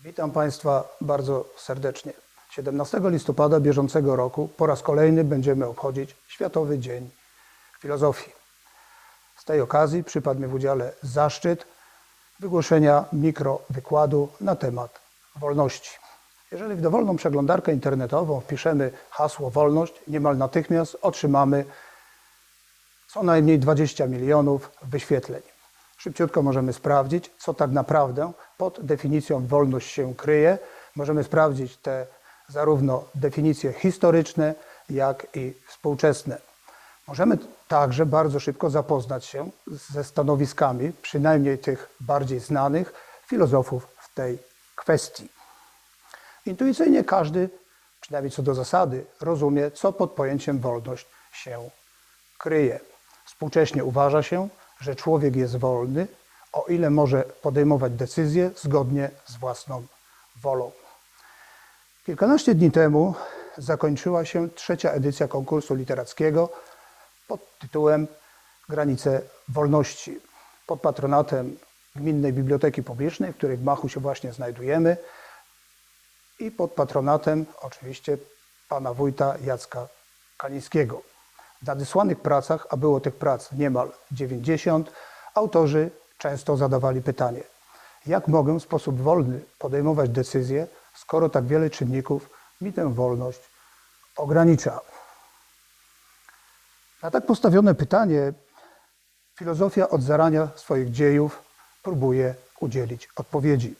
Witam Państwa bardzo serdecznie. 17 listopada bieżącego roku po raz kolejny będziemy obchodzić Światowy Dzień Filozofii. Z tej okazji przypadł mi w udziale zaszczyt wygłoszenia mikrowykładu na temat wolności. Jeżeli w dowolną przeglądarkę internetową wpiszemy hasło wolność, niemal natychmiast otrzymamy co najmniej 20 milionów wyświetleń. Szybciutko możemy sprawdzić, co tak naprawdę pod definicją wolność się kryje. Możemy sprawdzić te zarówno definicje historyczne, jak i współczesne. Możemy także bardzo szybko zapoznać się ze stanowiskami, przynajmniej tych bardziej znanych filozofów w tej kwestii. Intuicyjnie każdy, przynajmniej co do zasady, rozumie, co pod pojęciem wolność się kryje. Współcześnie uważa się, że człowiek jest wolny, o ile może podejmować decyzje zgodnie z własną wolą. Kilkanaście dni temu zakończyła się trzecia edycja konkursu literackiego pod tytułem Granice Wolności. Pod patronatem Gminnej Biblioteki Publicznej, w której gmachu się właśnie znajdujemy, i pod patronatem oczywiście pana wójta Jacka Kalińskiego. W nadesłanych pracach, a było tych prac niemal 90, autorzy często zadawali pytanie: jak mogę w sposób wolny podejmować decyzje, skoro tak wiele czynników mi tę wolność ogranicza? Na tak postawione pytanie filozofia od zarania swoich dziejów próbuje udzielić odpowiedzi.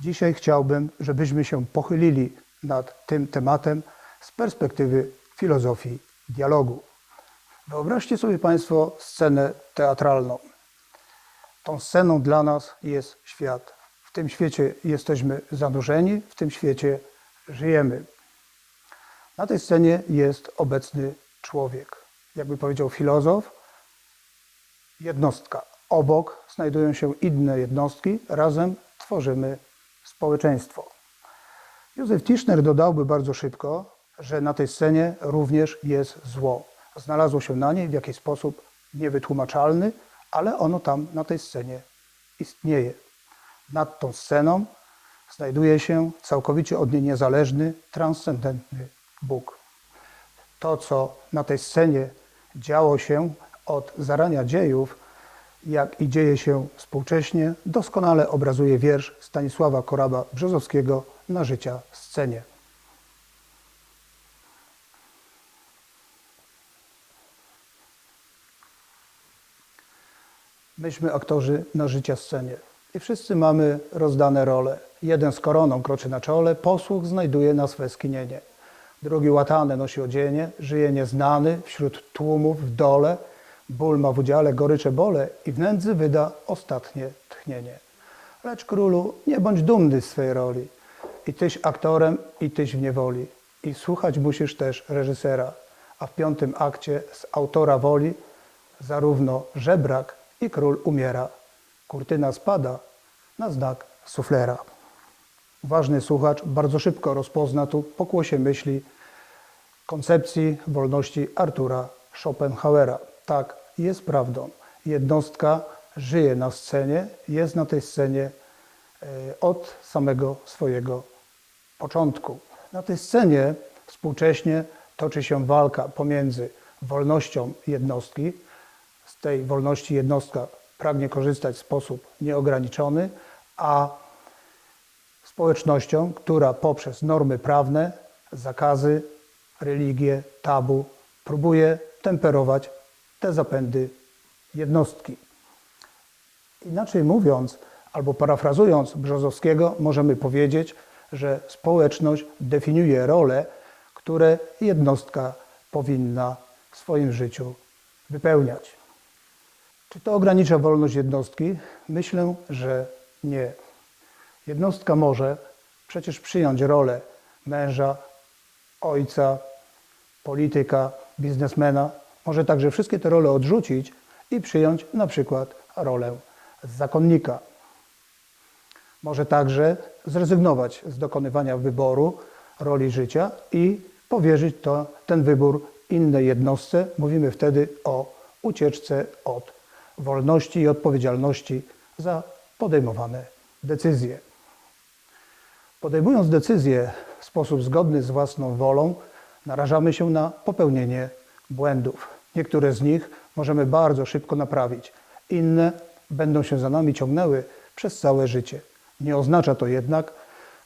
Dzisiaj chciałbym, żebyśmy się pochylili nad tym tematem z perspektywy filozofii dialogu. Wyobraźcie sobie Państwo scenę teatralną. Tą sceną dla nas jest świat. W tym świecie jesteśmy zanurzeni, w tym świecie żyjemy. Na tej scenie jest obecny człowiek. Jakby powiedział filozof, jednostka. Obok znajdują się inne jednostki, razem tworzymy społeczeństwo. Józef Tischner dodałby bardzo szybko, że na tej scenie również jest zło. Znalazło się na niej w jakiś sposób niewytłumaczalny, ale ono tam na tej scenie istnieje. Nad tą sceną znajduje się całkowicie od niej niezależny, transcendentny Bóg. To, co na tej scenie działo się od zarania dziejów, jak i dzieje się współcześnie, doskonale obrazuje wiersz Stanisława Koraba Brzozowskiego na życia scenie. Myśmy aktorzy na życia scenie i wszyscy mamy rozdane role. Jeden z koroną kroczy na czole, posłuch znajduje na swe skinienie. Drugi łatane nosi odzienie, żyje nieznany wśród tłumów w dole, ból ma w udziale gorycze bole i w nędzy wyda ostatnie tchnienie. Lecz królu, nie bądź dumny z swej roli. I tyś aktorem, i tyś w niewoli. I słuchać musisz też reżysera. A w piątym akcie z autora woli zarówno żebrak i król umiera. Kurtyna spada na znak suflera. Ważny słuchacz bardzo szybko rozpozna tu pokłosie myśli koncepcji wolności Artura Schopenhauera. Tak, jest prawdą. Jednostka żyje na scenie, jest na tej scenie e, od samego swojego początku. Na tej scenie współcześnie toczy się walka pomiędzy wolnością jednostki, tej wolności jednostka pragnie korzystać w sposób nieograniczony, a społecznością, która poprzez normy prawne, zakazy, religie, tabu próbuje temperować te zapędy jednostki. Inaczej mówiąc, albo parafrazując Brzozowskiego, możemy powiedzieć, że społeczność definiuje role, które jednostka powinna w swoim życiu wypełniać. Czy to ogranicza wolność jednostki? Myślę, że nie. Jednostka może przecież przyjąć rolę męża, ojca, polityka, biznesmena. Może także wszystkie te role odrzucić i przyjąć na przykład rolę zakonnika. Może także zrezygnować z dokonywania wyboru roli życia i powierzyć to, ten wybór innej jednostce. Mówimy wtedy o ucieczce od wolności i odpowiedzialności za podejmowane decyzje. Podejmując decyzje w sposób zgodny z własną wolą, narażamy się na popełnienie błędów. Niektóre z nich możemy bardzo szybko naprawić, inne będą się za nami ciągnęły przez całe życie. Nie oznacza to jednak,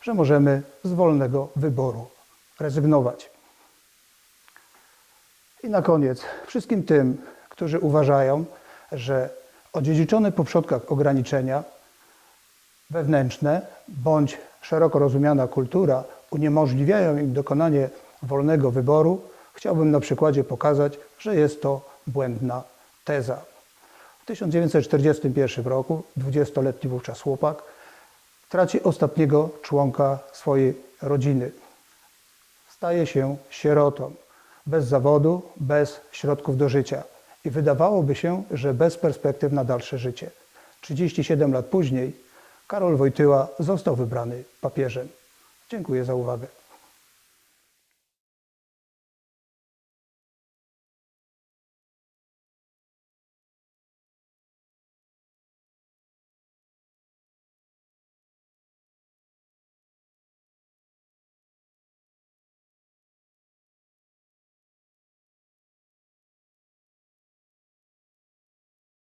że możemy z wolnego wyboru rezygnować. I na koniec wszystkim tym, którzy uważają, że odziedziczone po przodkach ograniczenia wewnętrzne bądź szeroko rozumiana kultura uniemożliwiają im dokonanie wolnego wyboru, chciałbym na przykładzie pokazać, że jest to błędna teza. W 1941 roku 20-letni wówczas chłopak traci ostatniego członka swojej rodziny. Staje się sierotą, bez zawodu, bez środków do życia. I wydawałoby się, że bez perspektyw na dalsze życie. 37 lat później Karol Wojtyła został wybrany papieżem. Dziękuję za uwagę.